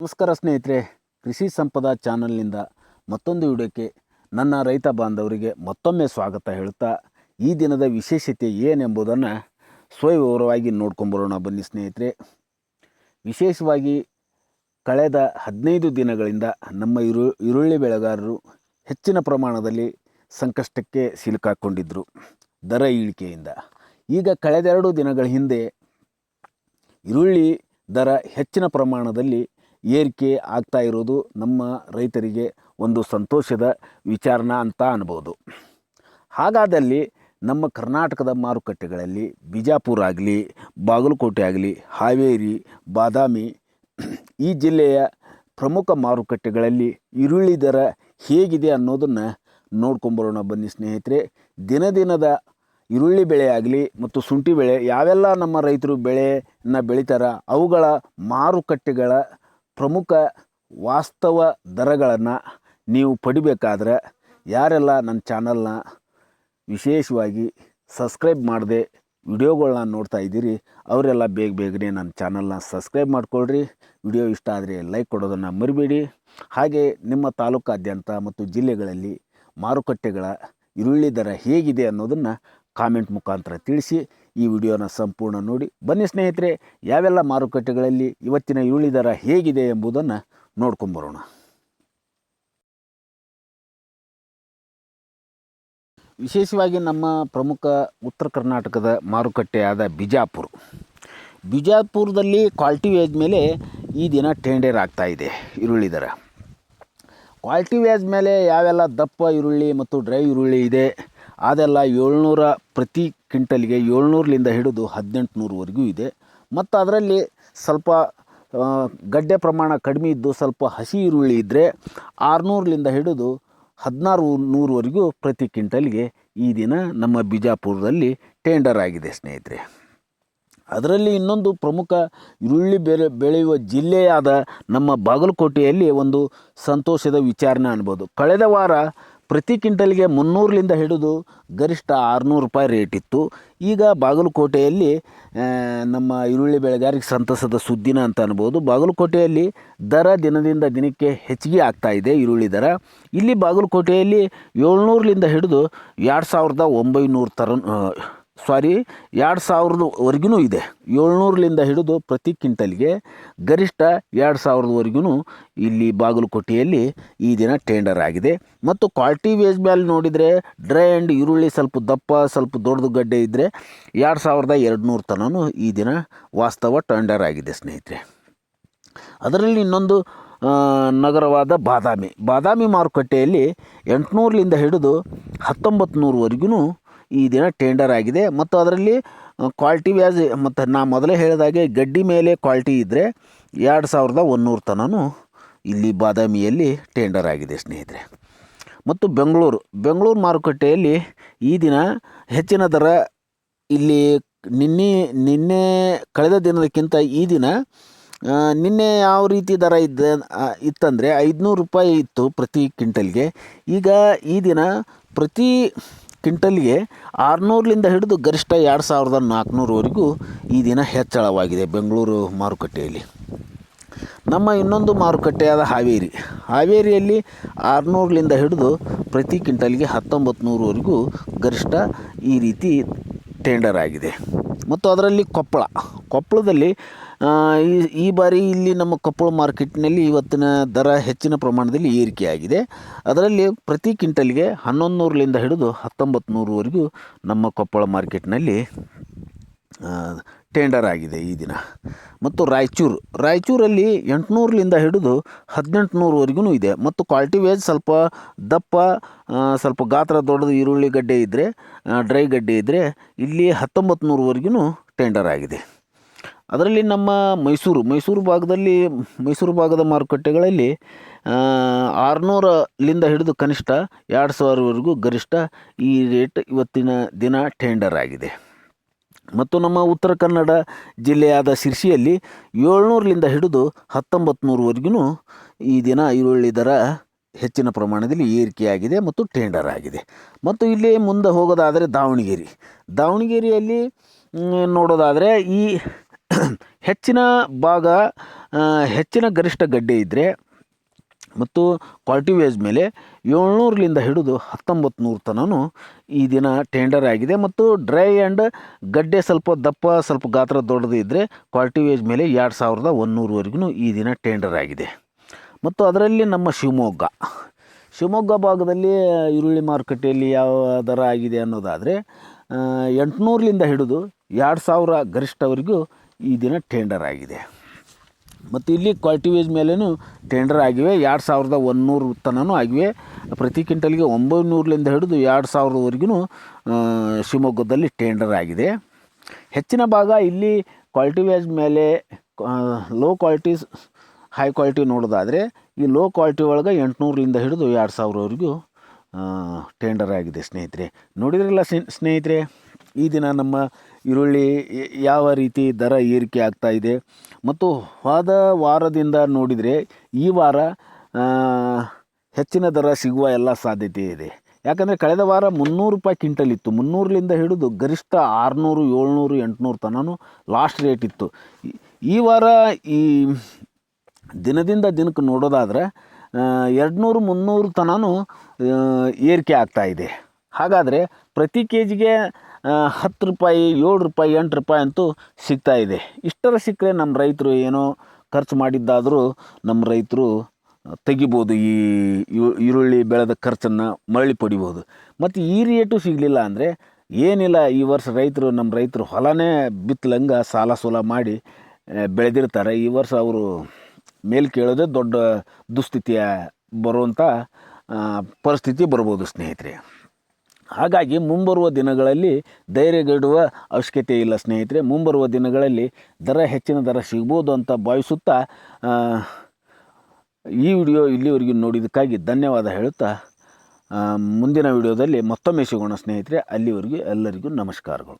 ನಮಸ್ಕಾರ ಸ್ನೇಹಿತರೆ, ಕೃಷಿ ಸಂಪದ ಚಾನಲ್ನಿಂದ ಮತ್ತೊಂದು ವಿಡಿಯೋಕ್ಕೆ ನನ್ನ ರೈತ ಬಾಂಧವರಿಗೆ ಮತ್ತೊಮ್ಮೆ ಸ್ವಾಗತ ಹೇಳ್ತಾ, ಈ ದಿನದ ವಿಶೇಷತೆ ಏನೆಂಬುದನ್ನು ಸ್ವಯವಿವರವಾಗಿ ನೋಡ್ಕೊಂಬರೋಣ ಬನ್ನಿ ಸ್ನೇಹಿತರೆ. ವಿಶೇಷವಾಗಿ ಕಳೆದ ಹದಿನೈದು ದಿನಗಳಿಂದ ನಮ್ಮ ಇರು, ಈರುಳ್ಳಿ ಬೆಳೆಗಾರರು ಹೆಚ್ಚಿನ ಪ್ರಮಾಣದಲ್ಲಿ ಸಂಕಷ್ಟಕ್ಕೆ ಸಿಲುಕಾಕೊಂಡಿದ್ದರು ದರ ಇಳಿಕೆಯಿಂದ ಈಗ ಕಳೆದೆರಡು ದಿನಗಳ ಹಿಂದೆ ಈರುಳ್ಳಿ ದರ ಹೆಚ್ಚಿನ ಪ್ರಮಾಣದಲ್ಲಿ ಏರಿಕೆ ಆಗ್ತಾ ಇರೋದು ನಮ್ಮ ರೈತರಿಗೆ ಒಂದು ಸಂತೋಷದ ವಿಚಾರಣ ಅಂತ ಅನ್ಬೋದು. ಹಾಗಾದಲ್ಲಿ ನಮ್ಮ ಕರ್ನಾಟಕದ ಮಾರುಕಟ್ಟೆಗಳಲ್ಲಿ ಬಿಜಾಪುರ ಆಗಲಿ, ಬಾಗಲಕೋಟೆ ಆಗಲಿ, ಹಾವೇರಿ, ಬಾದಾಮಿ, ಈ ಜಿಲ್ಲೆಯ ಪ್ರಮುಖ ಮಾರುಕಟ್ಟೆಗಳಲ್ಲಿ ಈರುಳ್ಳಿ ದರ ಹೇಗಿದೆ ಅನ್ನೋದನ್ನು ನೋಡ್ಕೊಂಬರೋಣ ಬನ್ನಿ ಸ್ನೇಹಿತರೆ. ದಿನ ದಿನದ ಈರುಳ್ಳಿ ಬೆಳೆ ಆಗಲಿ ಮತ್ತು ಶುಂಠಿ ಬೆಳೆ ಯಾವೆಲ್ಲ ನಮ್ಮ ರೈತರು ಬೆಳೆಯನ್ನು ಬೆಳಿತಾರ ಅವುಗಳ ಮಾರುಕಟ್ಟೆಗಳ ಪ್ರಮುಖ ವಾಸ್ತವ ದರಗಳನ್ನು ನೀವು ಪಡಿಬೇಕಾದ್ರೆ ಯಾರೆಲ್ಲ ನನ್ನ ಚಾನಲ್ನ ವಿಶೇಷವಾಗಿ ಸಬ್ಸ್ಕ್ರೈಬ್ ಮಾಡದೆ ವಿಡಿಯೋಗಳನ್ನ ನೋಡ್ತಾ ಇದ್ದೀರಿ, ಅವರೆಲ್ಲ ಬೇಗ ಬೇಗನೆ ನನ್ನ ಚಾನಲ್ನ ಸಬ್ಸ್ಕ್ರೈಬ್ ಮಾಡ್ಕೊಳ್ರಿ. ವಿಡಿಯೋ ಇಷ್ಟ ಆದರೆ ಲೈಕ್ ಕೊಡೋದನ್ನು ಮರಿಬೇಡಿ. ಹಾಗೆ ನಿಮ್ಮ ತಾಲೂಕಾದ್ಯಂತ ಮತ್ತು ಜಿಲ್ಲೆಗಳಲ್ಲಿ ಮಾರುಕಟ್ಟೆಗಳ ಈರುಳ್ಳಿ ದರ ಹೇಗಿದೆ ಅನ್ನೋದನ್ನು ಕಾಮೆಂಟ್ ಮುಖಾಂತರ ತಿಳಿಸಿ. ಈ ವಿಡಿಯೋನ ಸಂಪೂರ್ಣ ನೋಡಿ. ಬನ್ನಿ ಸ್ನೇಹಿತರೆ, ಯಾವೆಲ್ಲ ಮಾರುಕಟ್ಟೆಗಳಲ್ಲಿ ಇವತ್ತಿನ ಈರುಳ್ಳಿ ದರ ಹೇಗಿದೆ ಎಂಬುದನ್ನು ನೋಡ್ಕೊಂಬರೋಣ ವಿಶೇಷವಾಗಿ ನಮ್ಮ ಪ್ರಮುಖ ಉತ್ತರ ಕರ್ನಾಟಕದ ಮಾರುಕಟ್ಟೆಯಾದ ಬಿಜಾಪುರ. ಬಿಜಾಪುರದಲ್ಲಿ ಕ್ವಾಲಿಟಿ ವೇಜ್ ಮೇಲೆ ಈ ದಿನ ಟೆಂಡೇರ್ ಇದೆ ಈರುಳ್ಳಿ ದರ. ಕ್ವಾಲಿಟಿ ವೇಜ್ ಮೇಲೆ ಯಾವೆಲ್ಲ ದಪ್ಪ ಈರುಳ್ಳಿ ಮತ್ತು ಡ್ರೈ ಈರುಳ್ಳಿ ಇದೆ ಅದೆಲ್ಲ ಏಳ್ನೂರ ಪ್ರತಿ ಕ್ವಿಂಟಲ್ಗೆ ಏಳ್ನೂರಲಿಂದ ಹಿಡಿದು ಹದಿನೆಂಟುನೂರವರೆಗೂ ಇದೆ. ಮತ್ತು ಅದರಲ್ಲಿ ಸ್ವಲ್ಪ ಗಡ್ಡೆ ಪ್ರಮಾಣ ಕಡಿಮೆ ಇದ್ದು ಸ್ವಲ್ಪ ಹಸಿ ಈರುಳ್ಳಿ ಇದ್ದರೆ ಆರುನೂರಲಿಂದ ಹಿಡಿದು ಹದಿನಾರು ನೂರವರೆಗೂ ಪ್ರತಿ ಕ್ವಿಂಟಲ್ಗೆ ಈ ದಿನ ನಮ್ಮ ಬಿಜಾಪುರದಲ್ಲಿ ಟೆಂಡರ್ ಆಗಿದೆ ಸ್ನೇಹಿತರೆ. ಅದರಲ್ಲಿ ಇನ್ನೊಂದು ಪ್ರಮುಖ ಈರುಳ್ಳಿ ಬೆಳೆ, ಬೆಳೆಯುವ ಜಿಲ್ಲೆಯಾದ ನಮ್ಮ ಬಾಗಲಕೋಟೆಯಲ್ಲಿ ಒಂದು ಸಂತೋಷದ ವಿಚಾರಣೆ ಅನ್ಬೋದು. ಕಳೆದ ವಾರ ಪ್ರತಿ ಕ್ವಿಂಟಲ್ಗೆ ಮುನ್ನೂರಲಿಂದ ಹಿಡಿದು ಗರಿಷ್ಠ ಆರುನೂರು ರೂಪಾಯಿ ರೇಟ್ ಇತ್ತು. ಈಗ ಬಾಗಲಕೋಟೆಯಲ್ಲಿ ನಮ್ಮ ಈರುಳ್ಳಿ ಬೆಳೆಗಾರಿಕೆ ಸಂತಸದ ಸುದ್ದಿನ ಅಂತ ಅನ್ಬೋದು. ಬಾಗಲಕೋಟೆಯಲ್ಲಿ ದರ ದಿನದಿಂದ ದಿನಕ್ಕೆ ಹೆಚ್ಚಿಗೆ ಆಗ್ತಾ ಇದೆ ಈರುಳ್ಳಿ ದರ. ಇಲ್ಲಿ ಬಾಗಲಕೋಟೆಯಲ್ಲಿ ಏಳ್ನೂರಲಿಂದ ಹಿಡಿದು ಎರಡು ಸಾವಿರದ ಒಂಬೈನೂರು ತರ ಸಾರಿ ಎರಡು ಸಾವಿರದವರೆಗೂ ಇದೆ. ಏಳ್ನೂರಲಿಂದ ಹಿಡಿದು ಪ್ರತಿ ಕ್ವಿಂಟಲ್ಗೆ ಗರಿಷ್ಠ ಎರಡು ಸಾವಿರದವರೆಗೂ ಇಲ್ಲಿ ಬಾಗಲಕೋಟೆಯಲ್ಲಿ ಈ ದಿನ ಟೆಂಡರ್ ಆಗಿದೆ. ಮತ್ತು ಕ್ವಾಲಿಟಿ ವೇಜ್ ಮೇಲೆ ನೋಡಿದರೆ ಡ್ರೈ ಆ್ಯಂಡ್ ಈರುಳ್ಳಿ ಸ್ವಲ್ಪ ದಪ್ಪ, ಸ್ವಲ್ಪ ದೊಡ್ಡದು ಗಡ್ಡೆ ಇದ್ದರೆ ಎರಡು ಸಾವಿರದ ಎರಡು ನೂರು ತನೂ ಈ ದಿನ ವಾಸ್ತವ ಟೆಂಡರ್ ಆಗಿದೆ ಸ್ನೇಹಿತರೆ. ಅದರಲ್ಲಿ ಇನ್ನೊಂದು ನಗರವಾದ ಬಾದಾಮಿ. ಬಾದಾಮಿ ಮಾರುಕಟ್ಟೆಯಲ್ಲಿ ಎಂಟುನೂರಲಿಂದ ಹಿಡಿದು ಹತ್ತೊಂಬತ್ತು ನೂರವರೆಗೂ ಈ ದಿನ ಟೆಂಡರ್ ಆಗಿದೆ. ಮತ್ತು ಅದರಲ್ಲಿ ಕ್ವಾಲ್ಟಿ ವ್ಯಾಜ್ ಮತ್ತು ನಾ ಮೊದಲೇ ಹೇಳಿದಾಗೆ ಗಡ್ಡಿ ಮೇಲೆ ಕ್ವಾಲ್ಟಿ ಇದ್ದರೆ ಎರಡು ಸಾವಿರದ ಒನ್ನೂರು ತನೂ ಇಲ್ಲಿ ಬಾದಾಮಿಯಲ್ಲಿ ಟೆಂಡರ್ ಆಗಿದೆ ಸ್ನೇಹಿತರೆ. ಮತ್ತು ಬೆಂಗಳೂರು ಬೆಂಗಳೂರು ಮಾರುಕಟ್ಟೆಯಲ್ಲಿ ಈ ದಿನ ಹೆಚ್ಚಿನ ದರ ಇಲ್ಲಿ ನಿನ್ನೆ ನಿನ್ನೆ ಕಳೆದ ದಿನದಕ್ಕಿಂತ ಈ ದಿನ ನಿನ್ನೆ ಯಾವ ರೀತಿ ದರ ಇದ್ದ ಇತ್ತಂದರೆ ಐದುನೂರು ರೂಪಾಯಿ ಇತ್ತು ಪ್ರತಿ ಕ್ವಿಂಟಲ್ಗೆ. ಈಗ ಈ ದಿನ ಪ್ರತಿ ಕ್ವಿಂಟಲ್ಗೆ ಆರುನೂರಲಿಂದ ಹಿಡಿದು ಗರಿಷ್ಠ ಎರಡು ಸಾವಿರದ ನಾಲ್ಕುನೂರವರೆಗೂ ಈ ದಿನ ಹೆಚ್ಚಳವಾಗಿದೆ ಬೆಂಗಳೂರು ಮಾರುಕಟ್ಟೆಯಲ್ಲಿ. ನಮ್ಮ ಇನ್ನೊಂದು ಮಾರುಕಟ್ಟೆಯಾದ ಹಾವೇರಿ. ಹಾವೇರಿಯಲ್ಲಿ ಆರುನೂರಲಿಂದ ಹಿಡಿದು ಪ್ರತಿ ಕ್ವಿಂಟಲ್ಗೆ ಹತ್ತೊಂಬತ್ತು ನೂರವರೆಗೂ ಗರಿಷ್ಠ ಈ ರೀತಿ ಟೆಂಡರ್ ಆಗಿದೆ. ಮತ್ತು ಅದರಲ್ಲಿ ಕೊಪ್ಪಳ. ಕೊಪ್ಪಳದಲ್ಲಿ ಈ ಈ ಬಾರಿ ಇಲ್ಲಿ ನಮ್ಮ ಕೊಪ್ಪಳ ಮಾರ್ಕೆಟ್ನಲ್ಲಿ ಇವತ್ತಿನ ದರ ಹೆಚ್ಚಿನ ಪ್ರಮಾಣದಲ್ಲಿ ಏರಿಕೆಯಾಗಿದೆ. ಅದರಲ್ಲಿ ಪ್ರತಿ ಕ್ವಿಂಟಲ್ಗೆ ಹನ್ನೊಂದು ನೂರಲಿಂದ ಹಿಡಿದು ಹತ್ತೊಂಬತ್ತು ನೂರವರೆಗೂ ನಮ್ಮ ಕೊಪ್ಪಳ ಮಾರ್ಕೆಟ್ನಲ್ಲಿ ಟೆಂಡರ್ ಆಗಿದೆ ಈ ದಿನ. ಮತ್ತು ರಾಯಚೂರು, ರಾಯಚೂರಲ್ಲಿ ಎಂಟುನೂರಲಿಂದ ಹಿಡಿದು ಹದಿನೆಂಟು ನೂರವರೆಗೂ ಇದೆ. ಮತ್ತು ಕ್ವಾಲಿಟಿ ವೇಜ್ ಸ್ವಲ್ಪ ದಪ್ಪ ಸ್ವಲ್ಪ ಗಾತ್ರ ದೊಡ್ಡದು ಈರುಳ್ಳಿ ಗಡ್ಡೆ ಇದ್ದರೆ ಡ್ರೈ ಗಡ್ಡೆ ಇದ್ದರೆ ಇಲ್ಲಿ ಹತ್ತೊಂಬತ್ತು ನೂರವರೆಗೂ ಟೆಂಡರ್ ಆಗಿದೆ. ಅದರಲ್ಲಿ ನಮ್ಮ ಮೈಸೂರು ಮೈಸೂರು ಭಾಗದಲ್ಲಿ, ಮೈಸೂರು ಭಾಗದ ಮಾರುಕಟ್ಟೆಗಳಲ್ಲಿ ಆರುನೂರಲಿಂದ ಹಿಡಿದು ಕನಿಷ್ಠ ಎರಡು ಸಾವಿರವರೆಗೂ ಗರಿಷ್ಠ ಈ ರೇಟ್ ಇವತ್ತಿನ ದಿನ ಟೆಂಡರ್ ಆಗಿದೆ. ಮತ್ತು ನಮ್ಮ ಉತ್ತರ ಕನ್ನಡ ಜಿಲ್ಲೆಯಾದ ಶಿರ್ಸಿಯಲ್ಲಿ ಏಳ್ನೂರಲಿಂದ ಹಿಡಿದು ಹತ್ತೊಂಬತ್ತು ನೂರವರೆಗೂ ಈ ದಿನ ಈರುಳ್ಳಿ ದರ ಹೆಚ್ಚಿನ ಪ್ರಮಾಣದಲ್ಲಿ ಏರಿಕೆಯಾಗಿದೆ ಮತ್ತು ಟೆಂಡರ್ ಆಗಿದೆ. ಮತ್ತು ಇಲ್ಲಿ ಮುಂದೆ ಹೋಗೋದಾದರೆ ದಾವಣಗೆರೆ. ದಾವಣಗೆರೆಯಲ್ಲಿ ನೋಡೋದಾದರೆ ಈ ಹೆಚ್ಚಿನ ಭಾಗ ಹೆಚ್ಚಿನ ಗರಿಷ್ಠ ಗಡ್ಡೆ ಇದ್ದರೆ ಮತ್ತು ಕ್ವಾಲಿಟಿ ವೇಜ್ ಮೇಲೆ ಏಳ್ನೂರಲಿಂದ ಹಿಡಿದು ಹತ್ತೊಂಬತ್ತು ನೂರು ತನೂ ಈ ದಿನ ಟೆಂಡರ್ ಆಗಿದೆ. ಮತ್ತು ಡ್ರೈ ಆ್ಯಂಡ್ ಗಡ್ಡೆ ಸ್ವಲ್ಪ ದಪ್ಪ, ಸ್ವಲ್ಪ ಗಾತ್ರ ದೊಡ್ಡದು ಇದ್ದರೆ ಕ್ವಾಲಿಟಿ ವೇಜ್ ಮೇಲೆ ಎರಡು ಸಾವಿರದ ಒಂದೂರುವರೆಗೂ ಈ ದಿನ ಟೆಂಡರ್ ಆಗಿದೆ. ಮತ್ತು ಅದರಲ್ಲಿ ನಮ್ಮ ಶಿವಮೊಗ್ಗ. ಶಿವಮೊಗ್ಗ ಭಾಗದಲ್ಲಿ ಈರುಳ್ಳಿ ಮಾರುಕಟ್ಟೆಯಲ್ಲಿ ಯಾವ ದರ ಆಗಿದೆ ಅನ್ನೋದಾದರೆ ಎಂಟುನೂರಲಿಂದ ಹಿಡಿದು ಎರಡು ಸಾವಿರ ಗರಿಷ್ಠವರೆಗೂ ಈ ದಿನ ಟೆಂಡರ್ ಆಗಿದೆ. ಮತ್ತು ಇಲ್ಲಿ ಕ್ವಾಲಿಟಿ ವೇಜ್ ಮೇಲೂ ಟೆಂಡರ್ ಆಗಿವೆ. ಎರಡು ಸಾವಿರದ ಒಂದುನೂರು ತನೂ ಆಗಿವೆ. ಪ್ರತಿ ಕ್ವಿಂಟಲ್ಗೆ ಒಂಬೈನೂರಲಿಂದ ಹಿಡಿದು ಎರಡು ಸಾವಿರದವರೆಗೂ ಶಿವಮೊಗ್ಗದಲ್ಲಿ ಟೆಂಡರ್ ಆಗಿದೆ. ಹೆಚ್ಚಿನ ಭಾಗ ಇಲ್ಲಿ ಕ್ವಾಲಿಟಿ ವೇಜ್ ಮೇಲೆ ಲೋ ಕ್ವಾಲಿಟಿ ಹೈ ಕ್ವಾಲಿಟಿ ನೋಡೋದಾದರೆ, ಈ ಲೋ ಕ್ವಾಲಿಟಿ ಒಳಗೆ ಎಂಟುನೂರಲಿಂದ ಹಿಡಿದು ಎರಡು ಸಾವಿರವರೆಗೂ ಟೆಂಡರ್ ಆಗಿದೆ ಸ್ನೇಹಿತರೆ. ನೋಡಿದ್ರಲ್ಲ ಸ್ನೇ- ಸ್ನೇಹಿತರೆ, ಈ ದಿನ ನಮ್ಮ ಈರುಳ್ಳಿ ಯಾವ ರೀತಿ ದರ ಏರಿಕೆ ಆಗ್ತಾ ಇದೆ? ಮತ್ತು ಹೋದ ವಾರದಿಂದ ನೋಡಿದರೆ ಈ ವಾರ ಹೆಚ್ಚಿನ ದರ ಸಿಗುವ ಎಲ್ಲ ಸಾಧ್ಯತೆ ಇದೆ. ಯಾಕಂದರೆ ಕಳೆದ ವಾರ ಮುನ್ನೂರು ರೂಪಾಯಿ ಕ್ವಿಂಟಲ್ ಇತ್ತು. ಮುನ್ನೂರಲಿಂದ ಹಿಡಿದು ಗರಿಷ್ಠ ಆರುನೂರು, ಏಳ್ನೂರು, ಎಂಟುನೂರು ತನೂ ಲಾಸ್ಟ್ ರೇಟ್ ಇತ್ತು. ಈ- ವಾರ ಈ ದಿನದಿಂದ ದಿನಕ್ಕೆ ನೋಡೋದಾದ್ರೆ ಎರಡುನೂರು, ಮುನ್ನೂರು ತನೂ ಏರಿಕೆ ಇದೆ. ಹಾಗಾದರೆ ಪ್ರತಿ ಕೆ ಜಿಗೆ ಹತ್ತು ರೂಪಾಯಿ, ಏಳು ರೂಪಾಯಿ, ಎಂಟು ರೂಪಾಯಿ ಅಂತೂ ಸಿಗ್ತಾ ಇದೆ. ಇಷ್ಟರ ಸಿಕ್ಕರೆ ನಮ್ಮ ರೈತರು ಏನೋ ಖರ್ಚು ಮಾಡಿದ್ದಾದರೂ ನಮ್ಮ ರೈತರು ತೆಗಿಬೋದು, ಈ ಈರು- ಈರುಳ್ಳಿ ಬೆಳೆದ ಖರ್ಚನ್ನು ಮರಳಿ ಪಡಿಬೋದು. ಮತ್ತು ಈ ರೇಟು ಸಿಗಲಿಲ್ಲ ಅಂದರೆ ಏನಿಲ್ಲ, ಈ ವರ್ಷ ರೈತರು, ನಮ್ಮ ರೈತರು ಹೊಲನೇ ಬಿತ್ತಲಂಗ ಸಾಲ ಸೂಲ ಮಾಡಿ ಬೆಳೆದಿರ್ತಾರೆ. ಈ ವರ್ಷ ಅವರು ಮೇಲೆ ಕೇಳೋದೆ ದೊಡ್ಡ ದುಸ್ಥಿತಿಯ ಬರುವಂಥ ಪರಿಸ್ಥಿತಿ ಬರ್ಬೋದು ಸ್ನೇಹಿತರೆ. ಹಾಗಾಗಿ ಮುಂಬರುವ ದಿನಗಳಲ್ಲಿ ಧೈರ್ಯಗೆಡುವ ಅವಶ್ಯಕತೆ ಇಲ್ಲ, ಸ್ನೇಹಿತರೆ. ಮುಂಬರುವ ದಿನಗಳಲ್ಲಿ ದರ, ಹೆಚ್ಚಿನ ದರ ಸಿಗ್ಬೋದು ಅಂತ ಭಾವಿಸುತ್ತಾ ಈ ವಿಡಿಯೋ ಇಲ್ಲಿವರೆಗೂ ನೋಡಿದ್ದಕ್ಕಾಗಿ ಧನ್ಯವಾದ ಹೇಳುತ್ತಾ ಮುಂದಿನ ವಿಡಿಯೋದಲ್ಲಿ ಮತ್ತೊಮ್ಮೆ ಸಿಗೋಣ, ಸ್ನೇಹಿತರೆ. ಅಲ್ಲಿವರೆಗೂ ಎಲ್ಲರಿಗೂ ನಮಸ್ಕಾರಗಳು.